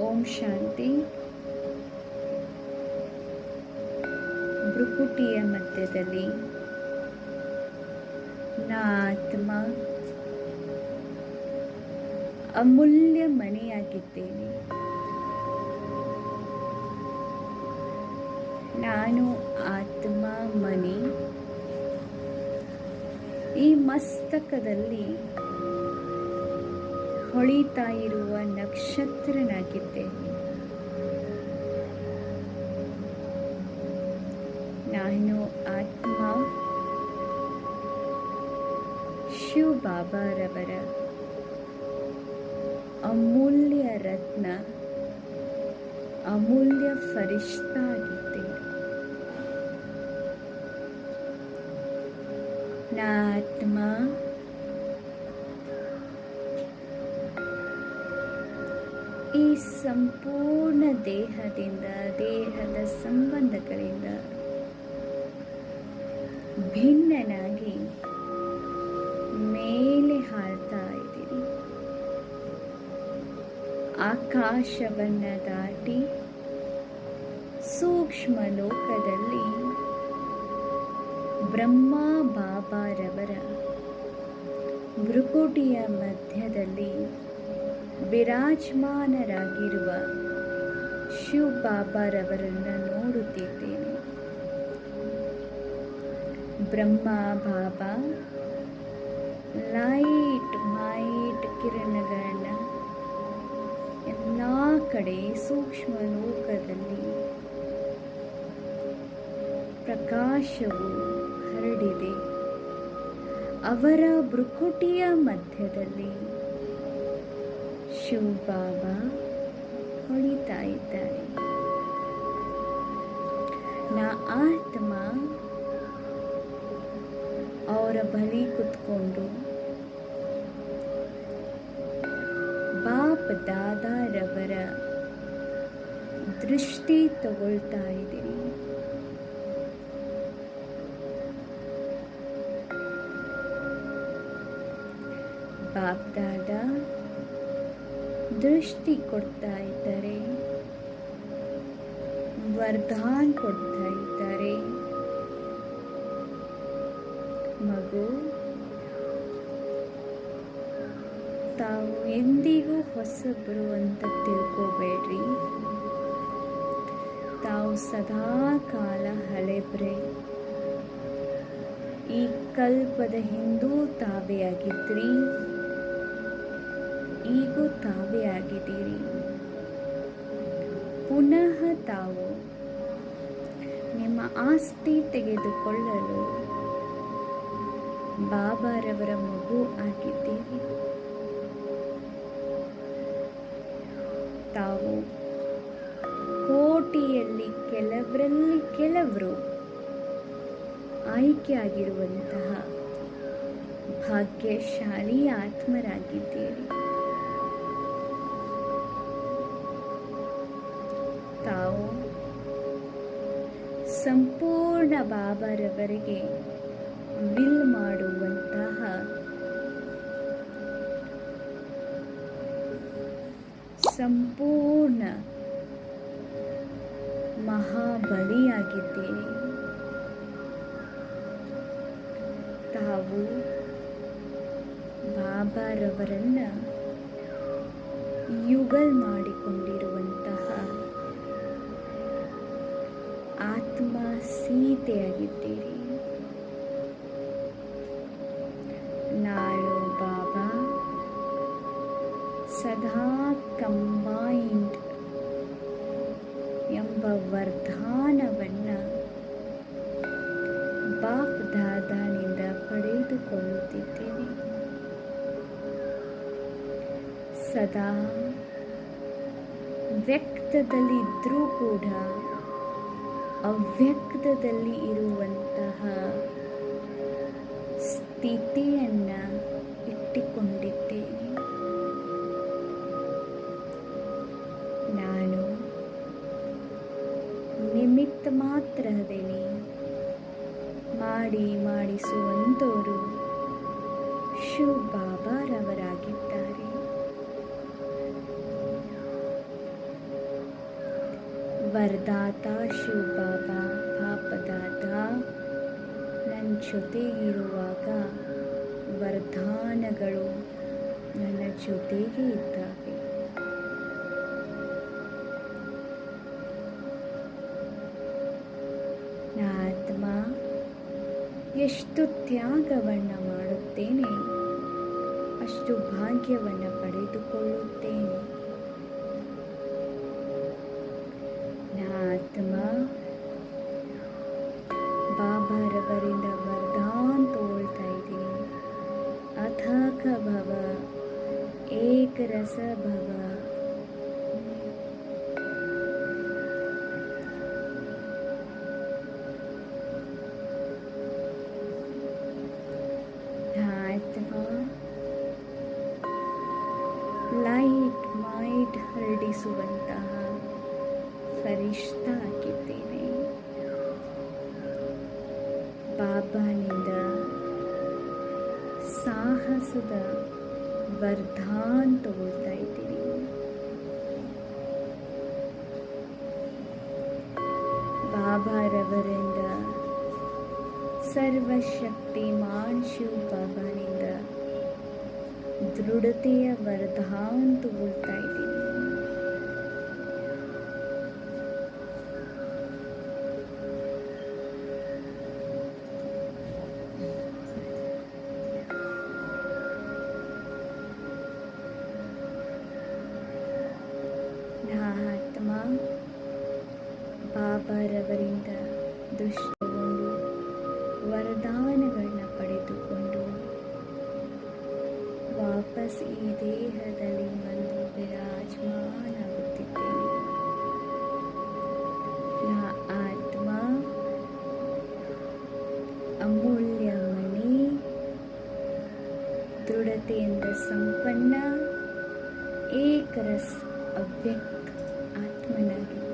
ಓಂ ಶಾಂತಿ. ಭ್ರುಕುಟಿಯ ಮಧ್ಯದಲ್ಲಿ ಆತ್ಮ ಅಮೂಲ್ಯ ಮನೆಯಾಗಿದ್ದೇನೆ. ನಾನು ಆತ್ಮ ಮನೆ. ಈ ಮಸ್ತಕದಲ್ಲಿ ಹೊಳಿತಾ ಇರುವ ನಕ್ಷತ್ರನಾಗಿದ್ದೇನೆ ನಾನು ಆತ್ಮ. ಶಿವ ಬಾಬಾರವರ ಅಮೂಲ್ಯ ರತ್ನ ಅಮೂಲ್ಯ ಫರಿಷ್ಠ ಆಗಿದ್ದೇನೆ ನಾ ಈ ಸಂಪೂರ್ಣ ದೇಹದಿಂದ, ದೇಹದ ಸಂಬಂಧಗಳಿಂದ ಭಿನ್ನನಾಗಿ ಮೇಲೆ ಹಾಳ್ತಾ ಇದ್ದೀರಿ. ಆಕಾಶವನ್ನು ದಾಟಿ ಸೂಕ್ಷ್ಮ ಲೋಕದಲ್ಲಿ ಬ್ರಹ್ಮ ಬಾಬಾರವರ ಭ್ರುಕುಟಿಯ ಮಧ್ಯದಲ್ಲಿ ವಿರಾಜಮಾನರಾಗಿರುವ ಶಿವ ಬಾಬಾರವರನ್ನು ನೋಡುತ್ತಿದ್ದೇನೆ. ಬ್ರಹ್ಮ, ಬಾಬಾ, ಲೈಟ್, ಮೈಟ್ ಕಿರಣಗಳನ್ನ ಎಲ್ಲ ಕಡೆ ಸೂಕ್ಷ್ಮ ಲೋಕದಲ್ಲಿ ಪ್ರಕಾಶವು ಹರಡಿದೆ. ಅವರ ಭ್ರುಕುಟಿಯ ಮಧ್ಯದಲ್ಲಿ ಶಿವ ಬಾಬಾ ಹೊಳಿತಾ ಇದ್ದಾರೆ ನಾ ಆತ್ಮ ಅವರ ಬಲಿ ಕುತ್ಕೊಂಡು ಬಾಪ್ ದಾದಾರವರ ದೃಷ್ಟಿ ತಗೊಳ್ತಾ ಇದ್ದೀರಿ ಬಾಪ್ ದಾದಾ ದೃಷ್ಟಿ ಕೊಡ್ತಾ ಇದ್ದಾರೆ, ವರದಾನ್ ಕೊಡ್ತಾ ಇದ್ದಾರೆ, ಮಗು, ತಾವು ಎಂದಿಗೂ ಹೊಸಬರು ಅಂತ ತಿಳ್ಕೋಬೇಡ್ರಿ. ತಾವು ಸದಾ ಕಾಲ ಹಳೆಬ್ರೆ. ಈ ಕಲ್ಪದ ಹಿಂದೂ ತಾವೇ ಆಗಿದ್ರಿ ಈಗೂ ತಾವೇ ಆಗಿದ್ದೀರಿ. ಪುನಃ ತಾವು ನಿಮ್ಮ ಆಸ್ತಿ ತೆಗೆದುಕೊಳ್ಳಲು ಬಾಬಾರವರ ಮಗು ಆಗಿದ್ದೀರಿ. ತಾವು ಕೋಟಿಯಲ್ಲಿ ಕೆಲವರಲ್ಲಿ ಕೆಲವರು ಆಯ್ಕೆಯಾಗಿರುವಂತಹ ಭಾಗ್ಯಶಾಲಿ ಆತ್ಮರಾಗಿದ್ದೀರಿ. ಸಂಪೂರ್ಣ ಬಾಬಾರವರಿಗೆ ವಿಲ್ ಮಾಡುವಂತಹ ಸಂಪೂರ್ಣ ಮಹಾಬಲಿಯಾಗಿದ್ದೀರಿ ತಾವು ಬಾಬಾರವರನ್ನು ಯುಗಲ್ ಮಾಡಿಕೊಂಡಿರುವಂತಹ ಆತ್ಮ ಸೀತೆಯಾಗಿದ್ದೀರಿ ನಾಳು ಬಾಬಾ ಸದಾ ಕಂಬೈಂಡ್ ಎಂಬ ವರ್ಧಾನವನ್ನು ಬಾಪ್ ದಾದಾನಿಂದ ಪಡೆದುಕೊಳ್ಳುತ್ತಿದ್ದೇನೆ. ಸದಾ ವ್ಯಕ್ತದಲ್ಲಿದ್ದರೂ ಕೂಡ ಅವ್ಯಕ್ತದಲ್ಲಿ ಇರುವಂತಹ ಸ್ಥಿತಿಯನ್ನು ಇಟ್ಟುಕೊಂಡಿದ್ದೇನೆ ನಾನು ನಿಮಿತ್ತ ಮಾತ್ರದಲ್ಲಿ ಮಾಡಿ ಮಾಡಿಸುವಂತವರು ಶಿವ ಬಾಬಾರವರಾಗಿದ್ದಾರೆ ವರದಾತ ಶಿವ ಬಾಬಾ ಪಾಪದಾತ ನನ್ನ ಜೊತೆಗಿರುವಾಗ ವರದಾನಗಳು ನನ್ನ ಜೊತೆಗೆ ಇದ್ದಾವೆ. ಆತ್ಮ ಎಷ್ಟು ತ್ಯಾಗವನ್ನು ಮಾಡುತ್ತೇನೆ, ಅಷ್ಟು ಭಾಗ್ಯವನ್ನು ಪಡೆದುಕೊಳ್ಳುತ್ತೇನೆ. ಬಾಬಾರವರಿಂದ ವರದಾನ್ ತೋಳ್ತಾ ಇದ್ದೀನಿ. ಅಥಾಕ ಭವ ಏಕರಸ ಭವ. ಲೈಟ್ ಮೈಟ್ ಹರಡಿಸುವಂತಹ ಫರಿಷ್ಠ ಆಗಿದ್ದೇನೆ ಬಾಬಾನಿಂದ ಸಾಹಸದ ವರ್ಧಾನ್ ತಗೊಳ್ತಾ ಇದ್ದೀನಿ ಬಾಬಾರವರಿಂದ ಸರ್ವಶಕ್ತಿಮಾನ್ ಶಿವ ಬಾಬಾನಿಂದ ದೃಢತೆಯ ವರದಾನ್ ತಗೊಳ್ತಾ ಬಾಬಾರವರಿಂದ ದುಷ್ಟಗೊಂಡು ವರದಾನಗಳನ್ನ ಪಡೆದುಕೊಂಡು ವಾಪಸ್ ಈ ದೇಹದಲ್ಲಿ ಬಂದು ವಿರಾಜಮಾನಾಗುತ್ತಿದ್ದೇನೆ. ನಾ ಆತ್ಮ ಅಮೂಲ್ಯ ಮಣಿ ದೃಢತೆಯಿಂದ ಸಂಪನ್ನ ಏಕರಸ್ ಅವ್ಯಕ್ತ ಆತ್ಮನಾಗಿದ್ದೇನೆ